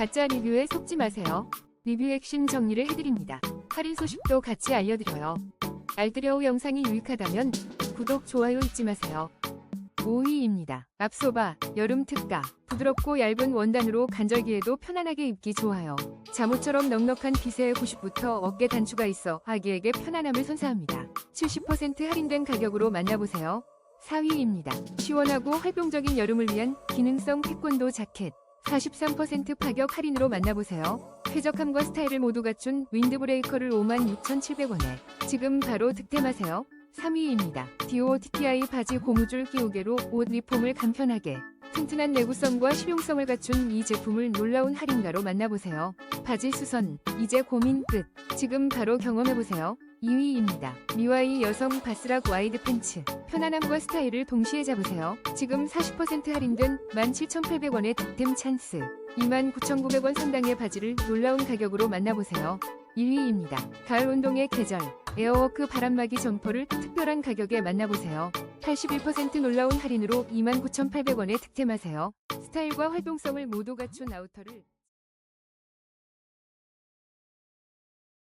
가짜 리뷰에 속지 마세요. 리뷰 핵심 정리를 해드립니다. 할인 소식도 같이 알려드려요. 알뜰여우 영상이 유익하다면 구독, 좋아요 잊지 마세요. 5위입니다. 앞소바, 여름 특가. 부드럽고 얇은 원단으로 간절기에도 편안하게 입기 좋아요. 잠옷처럼 넉넉한 핏에 90부터 어깨 단추가 있어 아기에게 편안함을 선사합니다. 70% 할인된 가격으로 만나보세요. 4위입니다. 시원하고 활동적인 여름을 위한 기능성 태권도 자켓. 43% 파격 할인으로 만나보세요. 쾌적함과 스타일을 모두 갖춘 윈드브레이커를 56,700원에 지금 바로 득템하세요. 3위입니다. 디오 TTI 바지 고무줄 끼우개로 옷 리폼을 간편하게 튼튼한 내구성과 실용성을 갖춘 이 제품을 놀라운 할인가로 만나보세요. 바지 수선, 이제 고민 끝. 지금 바로 경험해보세요. 2위입니다. 미와이 여성 바스락 와이드 팬츠. 편안함과 스타일을 동시에 잡으세요. 지금 40% 할인된 17,800원의 득템 찬스. 29,900원 상당의 바지를 놀라운 가격으로 만나보세요. 1위입니다. 가을 운동의 계절. 에어워크 바람막이 점퍼를 특별한 가격에 만나보세요. 81% 놀라운 할인으로 29,800원에 득템하세요. 스타일과 활동성을 모두 갖춘 아우터를